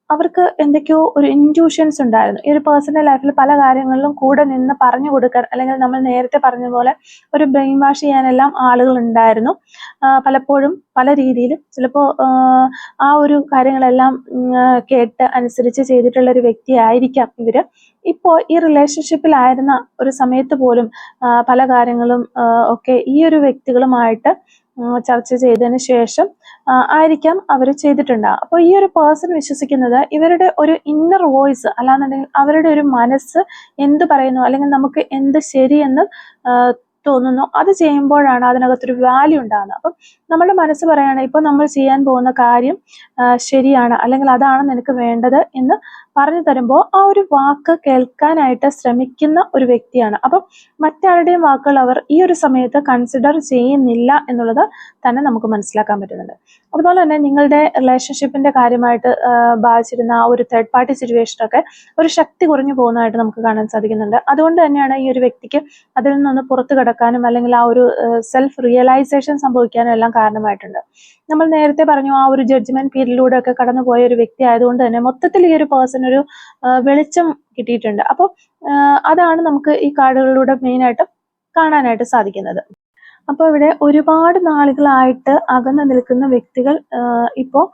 അവർക്ക് എന്തൊക്കെയോ ഒരു ഇന്റ്യൂഷൻസ് ഉണ്ടായിരുന്നു. ഈ ഒരു പേഴ്സണൽ ലൈഫിൽ പല കാര്യങ്ങളിലും കൂടെ നിന്ന് പറഞ്ഞു കൊടുക്കാൻ അല്ലെങ്കിൽ നമ്മൾ നേരത്തെ പറഞ്ഞ പോലെ ഒരു ബ്രെയിൻ വാഷ് ചെയ്യാനെല്ലാം ആളുകൾ ഉണ്ടായിരുന്നു. പലപ്പോഴും പല രീതിയിലും ചിലപ്പോൾ ആ ഒരു കാര്യങ്ങളെല്ലാം കേട്ട് അനുസരിച്ച് ചെയ്തിട്ടുള്ള ഒരു വ്യക്തി ആയിരിക്കാം ഇവർ. ഇപ്പോൾ ഈ റിലേഷൻഷിപ്പിലായിരുന്ന ഒരു സമയത്ത് പോലും പല കാര്യങ്ങളും ഒക്കെ ഈ ഒരു വ്യക്തികളുമായിട്ട് ചർച്ച ചെയ്തതിന് ശേഷം ആയിരിക്കാം അവർ ചെയ്തിട്ടുണ്ടാകുക അപ്പോൾ ഈ ഒരു പേഴ്സൺ വിശ്വസിക്കുന്നത് ഇവരുടെ ഒരു ഇന്നർ വോയിസ് അല്ലാന്നുണ്ടെങ്കിൽ അവരുടെ ഒരു മനസ്സ് എന്ത് പറയുന്നു അല്ലെങ്കിൽ നമുക്ക് എന്ത് ശരിയെന്ന് തോന്നുന്നു അത് ചെയ്യുമ്പോഴാണ് അതിനകത്തൊരു വാല്യൂ ഉണ്ടാകുന്നത് അപ്പം നമ്മുടെ മനസ്സ് പറയുകയാണ് ഇപ്പം നമ്മൾ ചെയ്യാൻ പോകുന്ന കാര്യം ശരിയാണ് അല്ലെങ്കിൽ അതാണ് നിനക്ക് വേണ്ടത് എന്ന് പറഞ്ഞു തരുമ്പോൾ ആ ഒരു വാക്ക് കേൾക്കാനായിട്ട് ശ്രമിക്കുന്ന ഒരു വ്യക്തിയാണ്. അപ്പം മറ്റാരുടെയും വാക്കുകൾ അവർ ഈ ഒരു സമയത്ത് കൺസിഡർ ചെയ്യുന്നില്ല എന്നുള്ളത് തന്നെ നമുക്ക് മനസ്സിലാക്കാൻ പറ്റുന്നുണ്ട്. അതുപോലെ തന്നെ നിങ്ങളുടെ റിലേഷൻഷിപ്പിന്റെ കാര്യമായിട്ട് ബാധിച്ചിരുന്ന ആ ഒരു തേർഡ് പാർട്ടി സിറ്റുവേഷനൊക്കെ ഒരു ശക്തി കുറഞ്ഞു പോകുന്നതായിട്ട് നമുക്ക് കാണാൻ സാധിക്കുന്നുണ്ട്. അതുകൊണ്ട് തന്നെയാണ് ഈ ഒരു വ്യക്തിക്ക് അതിൽ നിന്ന് പുറത്തു കിടക്കാനും അല്ലെങ്കിൽ ആ ഒരു സെൽഫ് റിയലൈസേഷൻ സംഭവിക്കാനും എല്ലാം കാരണമായിട്ടുണ്ട്. നമ്മൾ നേരത്തെ പറഞ്ഞു ആ ഒരു ജഡ്ജ്മെന്റ് പീരീഡിലൂടെ ഒക്കെ കടന്നുപോയ ഒരു വ്യക്തി ആയതുകൊണ്ട് തന്നെ മൊത്തത്തിൽ ഈ ഒരു പേഴ്സൺ ഒരു വെളിച്ചം കിട്ടിയിട്ടുണ്ട്. അപ്പോൾ അതാണ് നമുക്ക് ഈ കാർഡുകളിലൂടെ മെയിനായിട്ടും കാണാനായിട്ട് സാധിക്കുന്നത്. അപ്പോൾ ഇവിടെ ഒരുപാട് നാളുകളായിട്ട് അകന്നു നിൽക്കുന്ന വ്യക്തികൾ ഇപ്പോൾ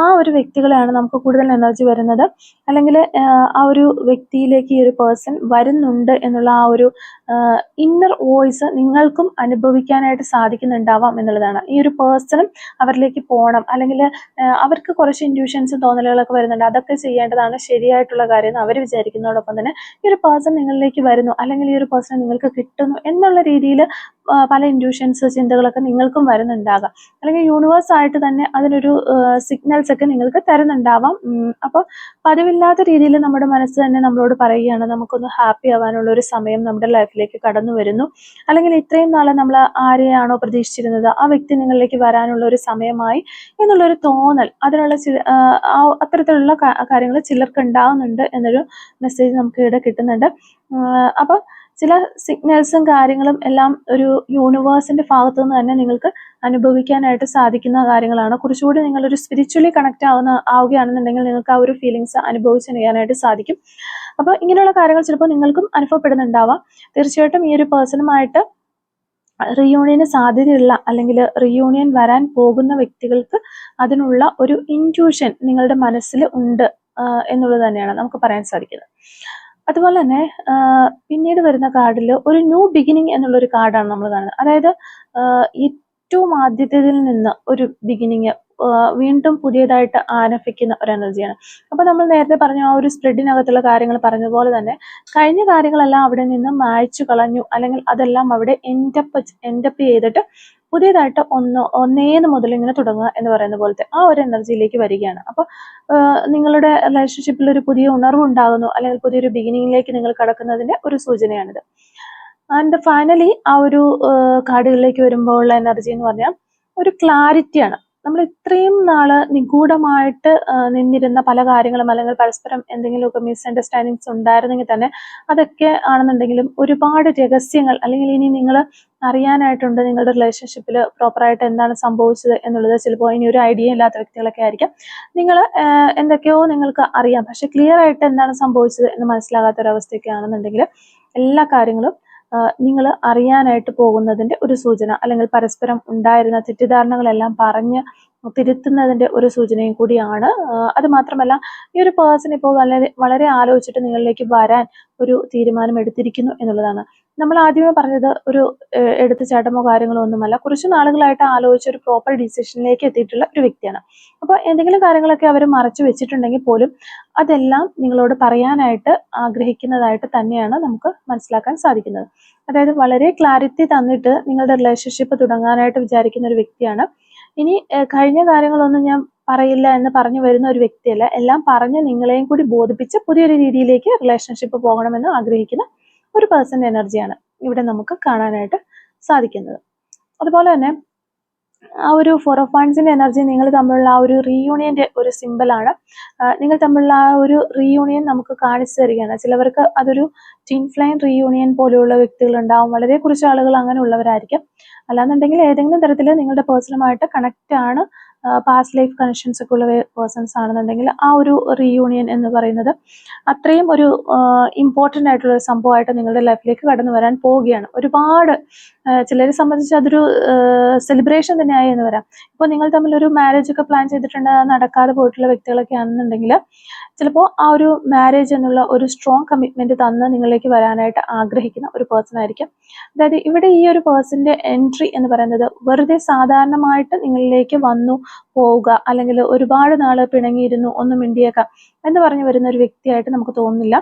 ആ ഒരു വ്യക്തികളെയാണ് നമുക്ക് കൂടുതൽ എനർജി വരുന്നത്. അല്ലെങ്കിൽ ആ ഒരു വ്യക്തിയിലേക്ക് ഈ ഒരു പേഴ്സൺ വരുന്നുണ്ട് എന്നുള്ള ആ ഒരു ഇന്നർ വോയിസ് നിങ്ങൾക്കും അനുഭവിക്കാനായിട്ട് സാധിക്കുന്നുണ്ടാവാം എന്നുള്ളതാണ്. ഈ ഒരു പേഴ്സണും അവരിലേക്ക് പോകണം അല്ലെങ്കിൽ അവർക്ക് കുറച്ച് ഇൻഡ്യൂഷൻസ് തോന്നലുകളൊക്കെ വരുന്നുണ്ട്. അതൊക്കെ ചെയ്യേണ്ടതാണ് ശരിയായിട്ടുള്ള കാര്യം എന്ന് അവർ വിചാരിക്കുന്നതോടൊപ്പം തന്നെ ഈ ഒരു പേഴ്സൺ നിങ്ങളിലേക്ക് വരുന്നു. അല്ലെങ്കിൽ ഈ ഒരു പേഴ്സൺ നിങ്ങൾക്ക് കിട്ടുന്നു എന്നുള്ള രീതിയിൽ പല ഇൻഡ്യൂഷൻസ് ചിന്തകളൊക്കെ നിങ്ങൾക്കും വരുന്നുണ്ടാകാം. അല്ലെങ്കിൽ യൂണിവേഴ്സായിട്ട് തന്നെ അതിനൊരു സിഗ്നൽസ് ഒക്കെ നിങ്ങൾക്ക് തരുന്നുണ്ടാവാം. അപ്പോൾ പതിവില്ലാത്ത രീതിയിൽ നമ്മുടെ മനസ്സ് തന്നെ നമ്മളോട് പറയുകയാണ് നമുക്കൊന്ന് ഹാപ്പി ആവാനുള്ള ഒരു സമയം നമ്മുടെ ലൈഫിലേക്ക് കടന്നു വരുന്നു. അല്ലെങ്കിൽ ഇത്രയും നാളെ നമ്മൾ ആരെയാണോ പ്രതീക്ഷിച്ചിരുന്നത് ആ വ്യക്തി നിങ്ങളിലേക്ക് വരാനുള്ള ഒരു സമയമായി എന്നുള്ളൊരു തോന്നൽ. അതിനുള്ള ചില അത്തരത്തിലുള്ള കാര്യങ്ങൾ ചിലർക്ക് ഉണ്ടാവുന്നുണ്ട് എന്നൊരു മെസ്സേജ് നമുക്ക് ഇവിടെ കിട്ടുന്നുണ്ട്. അപ്പോൾ ചില സിഗ്നൽസും കാര്യങ്ങളും എല്ലാം ഒരു യൂണിവേഴ്സിന്റെ ഭാഗത്തു നിന്ന് തന്നെ നിങ്ങൾക്ക് അനുഭവിക്കാനായിട്ട് സാധിക്കുന്ന കാര്യങ്ങളാണ്. കുറച്ചുകൂടി നിങ്ങളൊരു സ്പിരിച്വലി കണക്ട് ആവുന്ന ആവുകയാണെന്നുണ്ടെങ്കിൽ നിങ്ങൾക്ക് ആ ഒരു ഫീലിങ്സ് അനുഭവിച്ചറിയാനായിട്ട് സാധിക്കും. അപ്പോൾ ഇങ്ങനെയുള്ള കാര്യങ്ങൾ ചിലപ്പോൾ നിങ്ങൾക്കും അനുഭവപ്പെടുന്നുണ്ടാവാം. തീർച്ചയായിട്ടും ഈ ഒരു പേഴ്സണുമായിട്ട് റിയൂണിയന് സാധ്യതയുള്ള അല്ലെങ്കിൽ റിയൂണിയൻ വരാൻ പോകുന്ന വ്യക്തികൾക്ക് അതിനുള്ള ഒരു ഇന്റ്യൂഷൻ നിങ്ങളുടെ മനസ്സിൽ ഉണ്ട് എന്നുള്ളത് തന്നെയാണ് നമുക്ക് പറയാൻ സാധിക്കുന്നത്. അതുപോലെ തന്നെ പിന്നീട് വരുന്ന കാർഡിൽ ഒരു ന്യൂ ബിഗിനിങ് എന്നുള്ളൊരു കാർഡാണ് നമ്മൾ കാണുന്നത്. അതായത് ഏറ്റവും ആദ്യത്തേതിൽ നിന്ന് ഒരു ബിഗിനിങ് വീണ്ടും പുതിയതായിട്ട് ആരംഭിക്കുന്ന ഒരു എനർജിയാണ്. അപ്പോൾ നമ്മൾ നേരത്തെ പറഞ്ഞ ആ ഒരു സ്പ്രെഡിനകത്തുള്ള കാര്യങ്ങൾ പറഞ്ഞതുപോലെ തന്നെ കഴിഞ്ഞ കാര്യങ്ങളെല്ലാം അവിടെ നിന്ന് മായ്ച്ചു കളഞ്ഞു അല്ലെങ്കിൽ അതെല്ലാം അവിടെ എൻഡപ്പ് എൻഡപ്പ് ചെയ്തിട്ട് പുതിയതായിട്ട് ഒന്ന് ഒന്നേന്ന് മുതൽ ഇങ്ങനെ തുടങ്ങുക എന്ന് പറയുന്ന പോലത്തെ ആ ഒരു എനർജിയിലേക്ക് വരികയാണ്. അപ്പോൾ നിങ്ങളുടെ റിലേഷൻഷിപ്പിൽ ഒരു പുതിയ ഉണർവ് ഉണ്ടാകുന്നു അല്ലെങ്കിൽ പുതിയൊരു ബിഗിനിങ്ങിലേക്ക് നിങ്ങൾ കടക്കുന്നതിന്റെ ഒരു സൂചനയാണിത്. ആൻഡ് ഫൈനലി ആ ഒരു കാർഡുകളിലേക്ക് വരുമ്പോൾ ഉള്ള എനർജി എന്ന് പറഞ്ഞാൽ ഒരു ക്ലാരിറ്റിയാണ് നമ്മൾ ഇത്രയും നാൾ നിഗൂഢമായിട്ട് നിന്നിരുന്ന പല കാര്യങ്ങളും അല്ലെങ്കിൽ പരസ്പരം എന്തെങ്കിലുമൊക്കെ മിസ്അണ്ടർസ്റ്റാൻഡിങ്സ് ഉണ്ടായിരുന്നെങ്കിൽ തന്നെ അതൊക്കെ ആണെന്നുണ്ടെങ്കിലും ഒരുപാട് രഹസ്യങ്ങൾ അല്ലെങ്കിൽ ഇനി നിങ്ങൾ അറിയാനായിട്ടുണ്ട് നിങ്ങളുടെ റിലേഷൻഷിപ്പിൽ പ്രോപ്പറായിട്ട് എന്താണ് സംഭവിച്ചത് എന്നുള്ളത്. ചിലപ്പോൾ ഇനി ഒരു ഐഡിയ ഇല്ലാത്ത വ്യക്തികളൊക്കെ ആയിരിക്കും. നിങ്ങൾ എന്തൊക്കെയോ നിങ്ങൾക്ക് അറിയാം. പക്ഷെ ക്ലിയർ ആയിട്ട് എന്താണ് സംഭവിച്ചത് എന്ന് മനസ്സിലാകാത്ത ഒരു അവസ്ഥയൊക്കെ ആണെന്നുണ്ടെങ്കിൽ എല്ലാ കാര്യങ്ങളും നിങ്ങൾ അറിയാനായിട്ട് പോകുന്നതിന്റെ ഒരു സൂചന അല്ലെങ്കിൽ പരസ്പരം ഉണ്ടായിരുന്ന തെറ്റിദ്ധാരണകളെല്ലാം പറഞ്ഞ് തിരുത്തുന്നതിന്റെ ഒരു സൂചനയും കൂടിയാണ്. അത് മാത്രമല്ല ഈ ഒരു പേഴ്സൺ ഇപ്പോൾ വളരെ വളരെ ആലോചിച്ചിട്ട് നിങ്ങളിലേക്ക് വരാൻ ഒരു തീരുമാനം എടുത്തിരിക്കുന്നു എന്നുള്ളതാണ്. നമ്മൾ ആദ്യമേ പറഞ്ഞത് ഒരു എടുത്ത എടുത്തുചാട്ടമോ കാര്യങ്ങളോ ഒന്നുമല്ല. കുറച്ച് നാളുകളായിട്ട് ആലോചിച്ച് ഒരു പ്രോപ്പർ ഡിസിഷനിലേക്ക് എത്തിയിട്ടുള്ള ഒരു വ്യക്തിയാണ്. അപ്പോൾ എന്തെങ്കിലും കാര്യങ്ങളൊക്കെ അവർ മറച്ചു വെച്ചിട്ടുണ്ടെങ്കിൽ പോലും അതെല്ലാം നിങ്ങളോട് പറയാനായിട്ട് ആഗ്രഹിക്കുന്നതായിട്ട് തന്നെയാണ് നമുക്ക് മനസ്സിലാക്കാൻ സാധിക്കുന്നത്. അതായത് വളരെ ക്ലാരിറ്റി തന്നിട്ട് നിങ്ങളുടെ റിലേഷൻഷിപ്പ് തുടങ്ങാനായിട്ട് വിചാരിക്കുന്ന ഒരു വ്യക്തിയാണ്. ഇനി കഴിഞ്ഞ കാര്യങ്ങളൊന്നും ഞാൻ പറയില്ല എന്ന് പറഞ്ഞു വരുന്ന ഒരു വ്യക്തിയല്ല. എല്ലാം പറഞ്ഞ് നിങ്ങളെയും കൂടി ബോധിപ്പിച്ച് പുതിയൊരു രീതിയിലേക്ക് റിലേഷൻഷിപ്പ് പോകണമെന്ന് ആഗ്രഹിക്കുന്ന ഒരു പേഴ്സന്റ് എനർജിയാണ് ഇവിടെ നമുക്ക് കാണാനായിട്ട് സാധിക്കുന്നത്. അതുപോലെ തന്നെ ആ ഒരു ഫോർ ഓഫ് വൺസിന്റെ എനർജി നിങ്ങൾ തമ്മിലുള്ള ആ ഒരു റീയൂണിയന്റെ ഒരു സിമ്പിളാണ് നിങ്ങൾ തമ്മിലുള്ള ആ ഒരു റീയൂണിയൻ നമുക്ക് കാണിച്ചു തരികയാണ്. ചിലവർക്ക് അതൊരു ട്വിൻ ഫ്ലൈൻ റീയൂണിയൻ പോലെയുള്ള വ്യക്തികൾ ഉണ്ടാവും. വളരെ കുറച്ച് ആളുകൾ അങ്ങനെ ഉള്ളവരായിരിക്കും. അല്ലാന്നുണ്ടെങ്കിൽ ഏതെങ്കിലും തരത്തിൽ നിങ്ങളുടെ പേഴ്സണുമായിട്ട് കണക്റ്റ് ആണ് പാസ്റ്റ് ലൈഫ് കണക്ഷൻസ് ഒക്കെ ഉള്ള പേഴ്സൺസ് ആണെന്നുണ്ടെങ്കിൽ ആ ഒരു റീയൂണിയൻ എന്ന് പറയുന്നത് അത്രയും ഒരു ഇമ്പോർട്ടന്റ് ആയിട്ടുള്ള ഒരു സംഭവമായിട്ട് നിങ്ങളുടെ ലൈഫിലേക്ക് കടന്നു വരാൻ പോവുകയാണ്. ഒരുപാട് ചിലരെ സംബന്ധിച്ച് അതൊരു സെലിബ്രേഷൻ തന്നെയായി എന്ന് വരാം. ഇപ്പോൾ നിങ്ങൾ തമ്മിൽ ഒരു മാരേജ് ഒക്കെ പ്ലാൻ ചെയ്തിട്ടുണ്ട് നടക്കാതെ പോയിട്ടുള്ള വ്യക്തികളൊക്കെ ആണെന്നുണ്ടെങ്കിൽ ചിലപ്പോൾ ആ ഒരു മാരേജ് എന്നുള്ള ഒരു സ്ട്രോങ് കമ്മിറ്റ്മെന്റ് തന്ന് നിങ്ങളിലേക്ക് വരാനായിട്ട് ആഗ്രഹിക്കുന്ന ഒരു പേഴ്സൺ ആയിരിക്കും. അതായത് ഇവിടെ ഈ ഒരു പേഴ്സന്റെ എൻട്രി എന്ന് പറയുന്നത് വെറുതെ സാധാരണമായിട്ട് നിങ്ങളിലേക്ക് വന്നു പോവുക അല്ലെങ്കിൽ ഒരുപാട് നാൾ പിണങ്ങിയിരുന്നു ഒന്നും മിണ്ടിയേക്കാം എന്ന് പറഞ്ഞു വരുന്ന ഒരു വ്യക്തിയായിട്ട് നമുക്ക് തോന്നുന്നില്ല.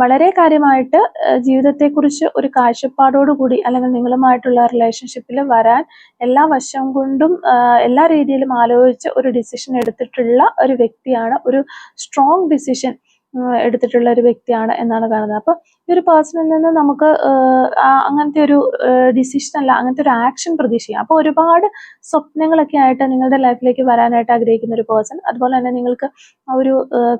വളരെ കാര്യമായിട്ട് ജീവിതത്തെക്കുറിച്ച് ഒരു കാഴ്ചപ്പാടോടുകൂടി അല്ലെങ്കിൽ നിങ്ങളുമായിട്ടുള്ള റിലേഷൻഷിപ്പിൽ വരാൻ എല്ലാ വശം കൊണ്ടും എല്ലാ രീതിയിലും ആലോചിച്ച് ഒരു ഡിസിഷൻ എടുത്തിട്ടുള്ള ഒരു വ്യക്തിയാണ്. ഒരു സ്ട്രോങ് ഡിസിഷൻ എടുത്തിട്ടുള്ള ഒരു വ്യക്തിയാണ് എന്നാണ് കാണുന്നത്. അപ്പോൾ ഈ ഒരു പേഴ്സണിൽ നിന്ന് നമുക്ക് അങ്ങനത്തെ ഒരു ഡിസിഷൻ അല്ല അങ്ങനത്തെ ഒരു ആക്ഷൻ പ്രതീക്ഷിക്കാം. അപ്പോൾ ഒരുപാട് സ്വപ്നങ്ങളൊക്കെ ആയിട്ട് നിങ്ങളുടെ ലൈഫിലേക്ക് വരാനായിട്ട് ആഗ്രഹിക്കുന്ന ഒരു പേഴ്സൺ അതുപോലെ തന്നെ നിങ്ങൾക്ക് ഒരു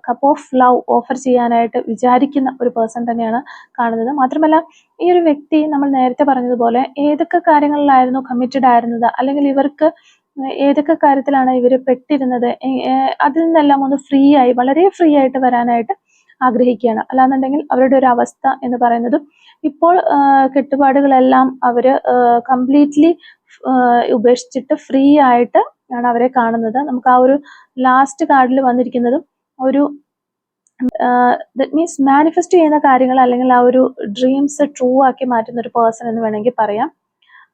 കപ്പ് ഓഫ് ലവ് ഓഫർ ചെയ്യാനായിട്ട് വിചാരിക്കുന്ന ഒരു പേഴ്സൺ തന്നെയാണ് കാണുന്നത്. മാത്രമല്ല ഈ ഒരു വ്യക്തി നമ്മൾ നേരത്തെ പറഞ്ഞതുപോലെ ഏതൊക്കെ കാര്യങ്ങളിലായിരുന്നു കമ്മിറ്റഡ് ആയിരുന്നത്? അല്ലെങ്കിൽ ഇവർക്ക് ഏതൊക്കെ കാര്യത്തിലാണ് ഇവർ പെട്ടിരുന്നത്? അതിൽ നിന്നെല്ലാം ഒന്ന് ഫ്രീ ആയി വളരെ ഫ്രീ ആയിട്ട് വരാനായിട്ട് ആഗ്രഹിക്കുകയാണ്. അല്ലാന്നുണ്ടെങ്കിൽ അവരുടെ ഒരു അവസ്ഥ എന്ന് പറയുന്നത് ഇപ്പോൾ കെട്ടുപാടുകളെല്ലാം അവർ കംപ്ലീറ്റ്ലി ഉപേക്ഷിച്ചിട്ട് ഫ്രീ ആയിട്ട് ആണ് അവരെ കാണുന്നത്. നമുക്ക് ആ ഒരു ലാസ്റ്റ് കാർഡിൽ വന്നിരിക്കുന്നതും ഒരു ദറ്റ് മീൻസ് മാനിഫെസ്റ്റ് ചെയ്യുന്ന കാര്യങ്ങൾ അല്ലെങ്കിൽ ആ ഒരു ഡ്രീംസ് ട്രൂ ആക്കി മാറ്റുന്ന ഒരു പേഴ്സൺ എന്ന് വേണമെങ്കിൽ പറയാം.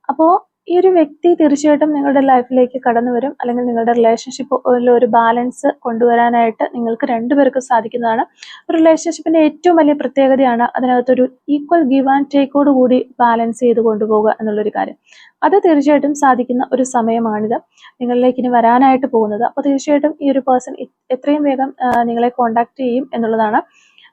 അപ്പോൾ ഈ ഒരു വ്യക്തി തീർച്ചയായിട്ടും നിങ്ങളുടെ ലൈഫിലേക്ക് കടന്നു വരും. അല്ലെങ്കിൽ നിങ്ങളുടെ റിലേഷൻഷിപ്പിൽ ഒരു ബാലൻസ് കൊണ്ടുവരാനായിട്ട് നിങ്ങൾക്ക് രണ്ടുപേർക്കും സാധിക്കുന്നതാണ്. റിലേഷൻഷിപ്പിന്റെ ഏറ്റവും വലിയ പ്രത്യേകതയാണ് അതിനകത്തൊരു ഈക്വൽ ഗിവ് ആൻഡ് ടേക്കോട് കൂടി ബാലൻസ് ചെയ്ത് കൊണ്ടുപോകുക എന്നുള്ളൊരു കാര്യം. അത് തീർച്ചയായിട്ടും സാധിക്കുന്ന ഒരു സമയമാണിത്. നിങ്ങളിലേക്ക് ഇനി വരാനായിട്ട് പോകുന്നത്. അപ്പോൾ തീർച്ചയായിട്ടും ഈ ഒരു പേഴ്സൺ എത്രയും വേഗം നിങ്ങളെ കോണ്ടാക്ട് ചെയ്യും എന്നുള്ളതാണ്.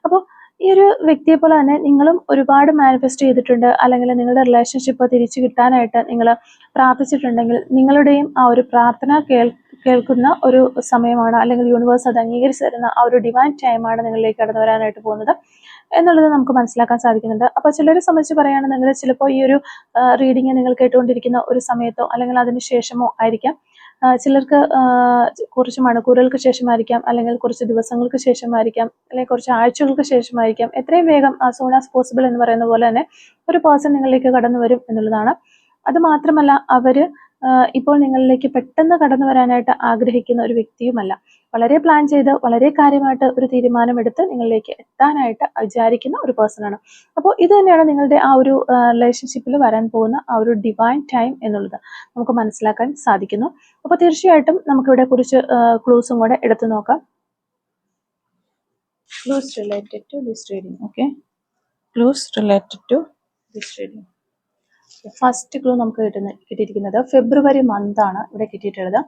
അപ്പോൾ ഈ ഒരു വ്യക്തിയെ പോലെ തന്നെ നിങ്ങളും ഒരുപാട് മാനിഫെസ്റ്റ് ചെയ്തിട്ടുണ്ട്. അല്ലെങ്കിൽ നിങ്ങളുടെ റിലേഷൻഷിപ്പ് തിരിച്ചു കിട്ടാനായിട്ട് നിങ്ങൾ പ്രാർത്ഥിച്ചിട്ടുണ്ടെങ്കിൽ നിങ്ങളുടെയും ആ ഒരു പ്രാർത്ഥന കേൾ കേൾക്കുന്ന ഒരു സമയമാണ്. അല്ലെങ്കിൽ യൂണിവേഴ്സ് അത് അംഗീകരിച്ച് തരുന്ന ആ ഒരു ഡിവൈൻ ടൈമാണ് നിങ്ങളിലേക്ക് കടന്നു വരാനായിട്ട് പോകുന്നത് എന്നുള്ളത് നമുക്ക് മനസ്സിലാക്കാൻ സാധിക്കുന്നുണ്ട്. അപ്പോൾ ചിലരെ സംബന്ധിച്ച് പറയുകയാണെന്നുണ്ടെങ്കിൽ ചിലപ്പോൾ ഈ ഒരു റീഡിങ് നിങ്ങൾ കേട്ടുകൊണ്ടിരിക്കുന്ന ഒരു സമയത്തോ അല്ലെങ്കിൽ അതിന് ശേഷമോ ആയിരിക്കാം. ചിലർക്ക് കുറച്ച് മണിക്കൂറുകൾക്ക് ശേഷമായിരിക്കാം അല്ലെങ്കിൽ കുറച്ച് ദിവസങ്ങൾക്ക് ശേഷമായിരിക്കാം അല്ലെങ്കിൽ കുറച്ച് ആഴ്ചകൾക്ക് ശേഷമായിരിക്കാം. എത്രയും വേഗം സൂൺ ആസ് പോസിബിൾ എന്ന് പറയുന്ന പോലെ തന്നെ ഒരു പേഴ്സൺ നിങ്ങളിലേക്ക് കടന്നു വരും എന്നുള്ളതാണ്. അത് മാത്രമല്ല അവർ ആ, ഇപ്പോൾ നിങ്ങളിലേക്ക് പെട്ടെന്ന് കടന്നു വരാനായിട്ട് ആഗ്രഹിക്കുന്ന ഒരു വ്യക്തിയുമല്ല. വളരെ പ്ലാൻ ചെയ്ത് വളരെ കാര്യമായിട്ട് ഒരു തീരുമാനമെടുത്ത് നിങ്ങളിലേക്ക് എത്താനായിട്ട് വിചാരിക്കുന്ന ഒരു പേഴ്സണാണ് അപ്പോൾ ഇത് തന്നെയാണ് നിങ്ങളുടെ ആ ഒരു റിലേഷൻഷിപ്പിൽ വരാൻ പോകുന്ന ആ ഒരു ഡിവൈൻ ടൈം എന്നുള്ളത് നമുക്ക് മനസ്സിലാക്കാൻ സാധിക്കുന്നു. അപ്പോൾ തീർച്ചയായിട്ടും നമുക്കിവിടെ കുറച്ച് ക്ലൂസും കൂടെ എടുത്തു നോക്കാം. Clues related to this reading okay clues related to this reading first clue നമുക്ക് കിട്ടുന്ന കിട്ടിയിരിക്കുന്നത് ഫെബ്രുവരി മന്ത് ആണ് ഇവിടെ കിട്ടിയിട്ടുള്ളത്.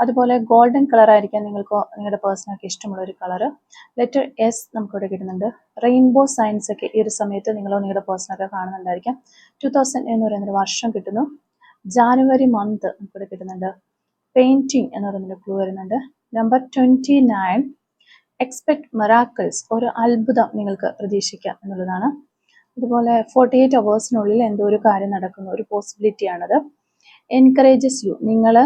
അതുപോലെ ഗോൾഡൻ കളർ ആയിരിക്കാം നിങ്ങൾക്ക് നിങ്ങളുടെ പേഴ്സണൊക്കെ ഇഷ്ടമുള്ള ഒരു കളർ ലെറ്റർ എസ് നമുക്കിവിടെ കിട്ടുന്നുണ്ട്. റെയിൻബോ സയൻസ് ഒക്കെ ഈ ഒരു സമയത്ത് നിങ്ങളോ നിങ്ങളുടെ പേഴ്സണൊക്കെ കാണുന്നുണ്ടായിരിക്കാം. ടു തൗസൻഡ് എന്ന് പറയുന്നൊരു വർഷം കിട്ടുന്നു. ജാനുവരി മന്ത് നമുക്കിവിടെ കിട്ടുന്നുണ്ട്. പെയിന്റിങ് എന്ന് പറയുന്നൊരു ക്ലൂ വരുന്നുണ്ട്. Number twenty nine expect miracles ഒരു അത്ഭുതം നിങ്ങൾക്ക് പ്രതീക്ഷിക്കാം എന്നുള്ളതാണ്. അതുപോലെ ഫോർട്ടി എയ്റ്റ് അവേഴ്സിനുള്ളിൽ എന്തോ ഒരു കാര്യം നടക്കുന്ന ഒരു പോസിബിലിറ്റിയാണത് എൻകറേജസ് യു നിങ്ങൾ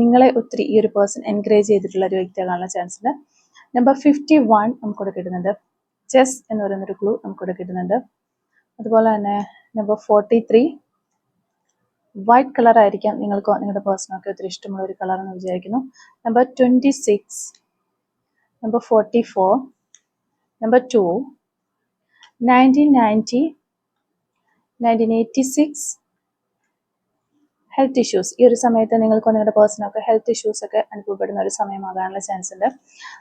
നിങ്ങളെ ഒത്തിരി ഈ ഒരു പേഴ്സൺ എൻകറേജ് ചെയ്തിട്ടുള്ള ഒരു വ്യക്തിയാകാനുള്ള ചാൻസ് ഉണ്ട്. നമ്പർ ഫിഫ്റ്റി വൺ നമുക്കിവിടെ കിട്ടുന്നുണ്ട്. ചെസ് എന്ന് പറയുന്നൊരു ക്ലൂ നമുക്കിവിടെ കിട്ടുന്നുണ്ട്. അതുപോലെ തന്നെ number forty three white colour ആയിരിക്കാം നിങ്ങൾക്ക് നിങ്ങളുടെ പേഴ്സണൊക്കെ ഒത്തിരി ഇഷ്ടമുള്ള ഒരു കളർ എന്ന് വിചാരിക്കുന്നു. Number twenty six number forty four number two nineteen ninety health issues ഈ ഒരു സമയത്ത് നിങ്ങൾക്ക് നിങ്ങളുടെ പേഴ്സണൊക്കെ ഹെൽത്ത് ഇഷ്യൂസ് ഒക്കെ അനുഭവപ്പെടുന്ന ഒരു സമയമാകാനുള്ള ചാൻസ് ഉണ്ട്.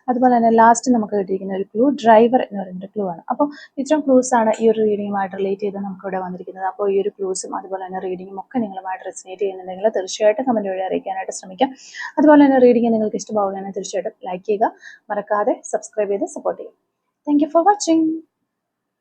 അതുപോലെ തന്നെ ലാസ്റ്റ് നമുക്ക് കിട്ടിയിരിക്കുന്ന ഒരു ക്ലൂ ഡ്രൈവർ എന്ന് പറയുന്ന ക്ലൂ ആണ്. അപ്പോൾ ഇത്തരം ക്ലൂസ് ആണ് ഈ ഒരു റീഡിങ്ങുമായിട്ട് റിലേറ്റ് ചെയ്ത് നമുക്ക് ഇവിടെ വന്നിരിക്കുന്നത്. അപ്പോൾ ഈ ഒരു ക്ലൂസും അതുപോലെ തന്നെ റീഡിങ്ങും ഒക്കെ നിങ്ങളുമായിട്ട് റെസിനേറ്റ് ചെയ്യുന്നുണ്ടെങ്കിൽ തീർച്ചയായിട്ടും കമന്റ് വഴി അറിയിക്കാനായിട്ട് ശ്രമിക്കാം. അതുപോലെ തന്നെ റീഡിങ് നിങ്ങൾക്ക് ഇഷ്ടമാവുകയാണെങ്കിൽ തീർച്ചയായിട്ടും ലൈക്ക് ചെയ്യുക. മറക്കാതെ സബ്സ്ക്രൈബ് ചെയ്ത് സപ്പോർട്ട് ചെയ്യുക. Thank for watching